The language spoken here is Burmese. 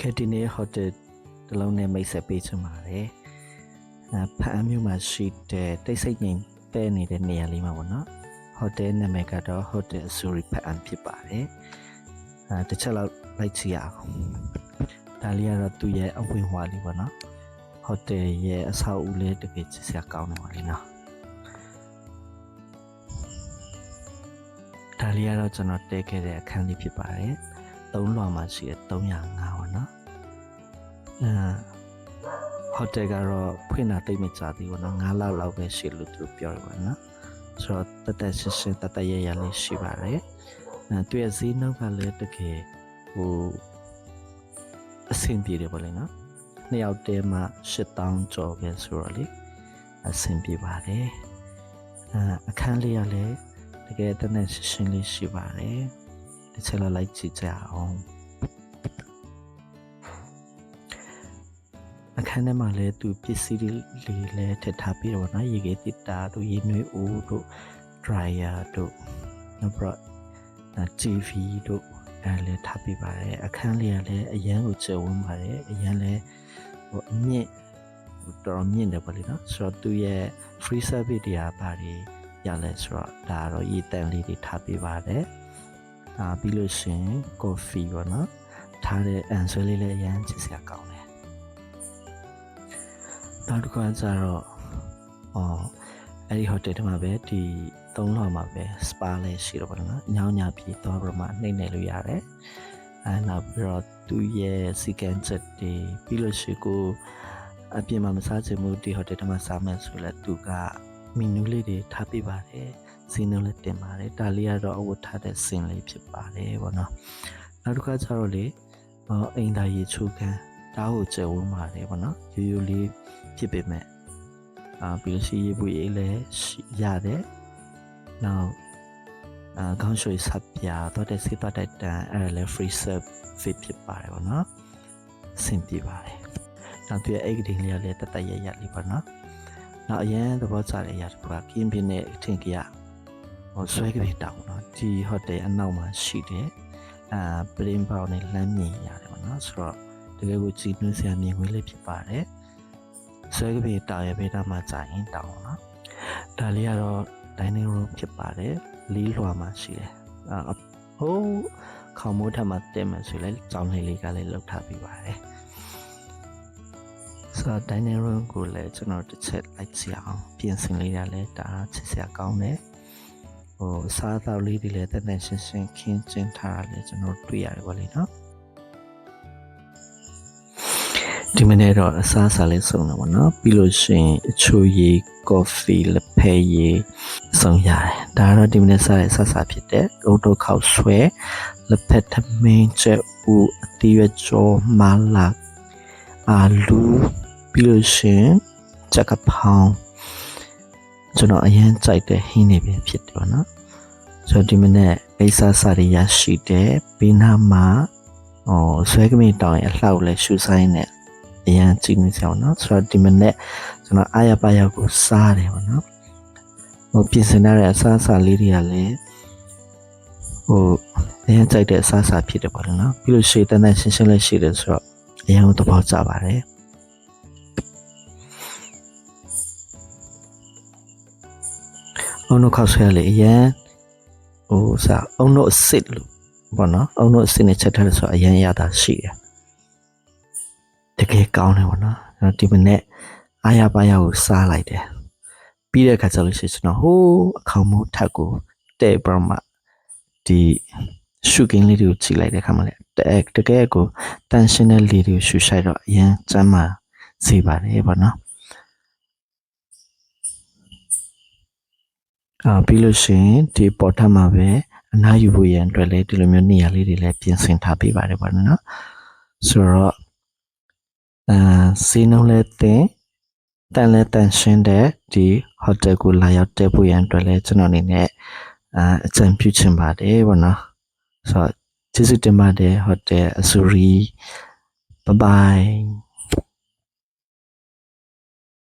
ကက်တီနီဟိုတယ်တလုံးနဲ့မိတ်ဆက်ပေးချင်ပါတယ်အဖအမျိုးမှာရှိတဲ့တိတ်ဆိတ်ငိမ်တဲ့နေတဲ့နေရာလေးမှာပေါ့နော်ဟိုတယ်နာမည်ကတော့ဟိုတယ်အဆူရီဖအန်ဖြစ်ပါတယ်အဲတစ်ချက်လောက်လိုက်ချရအောင်ဒါလေးကတော့သူ့ရဲ့အဝင်ဟွာလေးပေါ့နော်ဟိုတယ်ရဲ့အဆောက်အဦလေးတကယ်ချစ်စရာကောင်းတယ်ပါလေနော်ဒါလေးကတော့ကျွန်တော်တဲခဲ့တဲ့အခန်းလေးဖြစ်ပါတယ် သုံးလွှာမှာရှိတဲ့305ပေါ့နော်အဲဟိုတယ်ကတော့ဖွင့်တာတိတ်မကြသေးဘူးနော်9လောက်လောက်ပဲရှိလို့သူပြောတယ်ပေါ့နော်ဆိုတော့တသက်ရှင်းရှင်းတသက်ရရလေးရှိပါတယ်အဲသူရဲ့ဈေးနှုန်းကလည်းတကယ်ဟိုအဆင်ပြေတယ်ပေါ့လေနော်နှစ်ယောက်တည်းမှ8000ကျော်ပဲဆိုတော့လေအဆင်ပြေပါတယ်အဲအခန်းလေးကလည်းတကယ်တသက်ရှင်းရှင်းလေးရှိပါတယ် တစ်ချက်လောက်လိုက်ကြည့်ကြအောင်အခန်းထဲမှာလည်းသူပစ္စည်းတွေလည်းထည့်ထားပြီးတော့နော်ရေခဲတစ်တာတို့ရေနွေးအိုးတို့ dryer တို့နောက်ပြီးတော့ TV တို့အဲလည်းထားပြီးပါတယ်အခန်းလေးကလည်းအရန်ကိုကျယ်ဝန်းပါတယ်အရန်လည်းဟိုအမြင့်ဟိုတော်တော်မြင့်တယ်ပေါ့လေနော်ဆိုတော့သူရဲ့ free service တွေကပါတယ်ရလဲဆိုတော့ဒါတော့ရေတန်လေးတွေထားပေးပါတယ် အာပြီးလို့ရှရင် coffee ပေါ့နော်ထားတဲ့အန်ဆွဲလေးလည်းအရန်ချစ်စရာကောင်းတယ်နောက်တစ်ခါကျတော့အော်အဲ့ဒီဟိုတယ်ထဲမှာပဲဒီသုံးလောက်မှာပဲစပါလည်းရှိတော့ပါတော့နော်ညောင်းညာပြီးတော့ပြမနှိမ့်နေလို့ရတယ်အဲနောက်ပြီးတော့သူ့ရဲ့စီကန်ချက်တွေပြီးလို့ရှိကိုအပြင်မှာမစားချင်ဘူးဒီဟိုတယ်ထဲမှာစားမယ်ဆိုလဲသူကမီနူးလေးတွေထားပေးပါတယ် စီနူးလည်းတင်ပါတယ်ဒါလေးကတော့အဝတ်ထားတဲ့စင်လေးဖြစ်ပါတယ်ဗောနော်နောက်တစ်ခါကျတော့လေအော်အိမ်သားရေချိုးခန်းဒါကိုကျယ်ဝန်းပါတယ်ဗောနော်ရိုးရိုးလေးဖြစ်ပေမဲ့အာပြီးလို့ရှိရေးပွေရေးလည်းရှိရတယ်နောက်အာခေါင်းရွှေဆပ်ပြာတော့တဲ့စိတ်တော့တဲ့တန်အဲ့ဒါလည်း free serve fit ဖြစ်ပါတယ်ဗောနော်အဆင်ပြေပါတယ်နောက်သူရဲ့အိတ်ကလေးလေးကလည်းတတ်တရရလေးပေါ့နော်နောက်အရင်သဘောကျတဲ့အရာတစ်ခုကကင်းပြင်းတဲ့အထင်ကြီးက ဟိုဆွဲကလေးတောင်းနော်ဒီဟိုတယ်အနောက်မှာရှိတယ်အာပရင်းပေါင်းနဲ့လမ်းမြင်ရတယ်ပေါ့နော်ဆိုတော့တကယ်ကိုကြည်နူးစရာမြင်ခွင့်လေးဖြစ်ပါတယ်ဆွဲကလေးတောင်းရပေးတာမှကြာရင်တောင်းနော်ဒါလေးကတော့ dining room ဖြစ်ပါတယ်လီးလွှာမှာရှိတယ်အာဟိုးခေါမိုးထက်မှာတက်မယ်ဆိုလဲကြောင်းလေးလေးကလည်းလောက်ထားပြီးပါတယ်ဆိုတော့ dining room ကိုလည်းကျွန်တော်တစ်ချက်လိုက်ကြည့်အောင်ပြင်ဆင်လေးရလဲဒါချစ်စရာကောင်းတယ် ဟိုအစားအသောက်လေးတွေလည်းတန်တန်ရှင်းရှင်းခင်းကျင်းထားတာလည်းကျွန်တော်တွေ့ရတယ်ပေါ့လေနော်ဒီမနေ့တော့အစားအစာလေးစုံတော့ဗောနော်ပြီးလို့ရှိရင်အချိုရည်ကော်ဖီလက်ဖက်ရည်စုံရတယ်ဒါကတော့ဒီမနေ့စားတဲ့အစားအစာဖြစ်တဲ့ဂုတ်တုတ်ခောက်ဆွဲလက်ဖက်သမင်းချက်ဦးအတီးရွက်ကြောမာလာအာလူပြီးလို့ရှိရင်ချက်ကဖောင်း ကျွန်တော်အရင်ကြိုက်တဲ့ဟင်းတွေပဲဖြစ်တယ်ဗောနော်ဆိုတော့ဒီမနေ့အိစာစာတွေရရှိတဲ့ပြီးနားမှာဟိုဆွဲကမင်းတောင်ရဲ့အလှောက်လဲရှူဆိုင်နဲ့အရန်ကြည့်နေကြအောင်နော်ဆိုတော့ဒီမနေ့ကျွန်တော်အားရပါရောက်ကိုစားတယ်ဗောနော်ဟိုပြင်ဆင်ရတဲ့အစားအစာလေးတွေကလည်းဟိုအရန်ကြိုက်တဲ့အစားအစာဖြစ်တယ်ဗောနော်ပြီးလို့ရှေ့တန်းတန်းရှင်းရှင်းလေးရှိတယ်ဆိုတော့အရန်ကိုသဘောကျပါတယ် အုံတို့ခောက်ဆွဲလေအရန်ဟိုစားအုံတို့အစ်စ်လို့ဘောနော်အုံတို့အစ်စ်နဲ့ချက်ထားတယ်ဆိုတော့အရန်ရတာရှိတယ်တကယ်ကောင်းတယ်ဗောနော်ကျွန်တော်ဒီမနေ့အားရပါရကိုစားလိုက်တယ်ပြီးတဲ့အခါကျလို့ရှိရင်ကျွန်တော်ဟိုးအခေါင်မိုးထက်ကိုတဲ့ပြမဒီရှုကင်းလေးတွေကိုကြည့်လိုက်တဲ့အခါမှာလေတကယ်တကယ်ကိုတန်ရှင်းတဲ့လေးတွေကိုရှုရှိုက်တော့အရင်ကျမ်းမာစေပါတယ်ဗောနော် အာပြီးလို့ရှိရင်ဒီပေါ်ထပ်မှာပဲအနားယူဖို့ရန်အတွက်လည်းဒီလိုမျိုးနေရာလေးတွေလည်းပြင်ဆင်ထားပေးပါတယ်ဗောနော်ဆိုတော့အာစီနုံးလည်းတင်တန်လည်းတန်ရှင်းတဲ့ဒီဟိုတယ်ကိုလာရောက်တက်ဖို့ရန်အတွက်လည်းကျွန်တော်အနေနဲ့အာအကြံပြုချင်ပါတယ်ဗောနော်ဆိုတော့ကျေးဇူးတင်ပါတယ်ဟိုတယ်အဆူရီဘိုင်ဘိုင်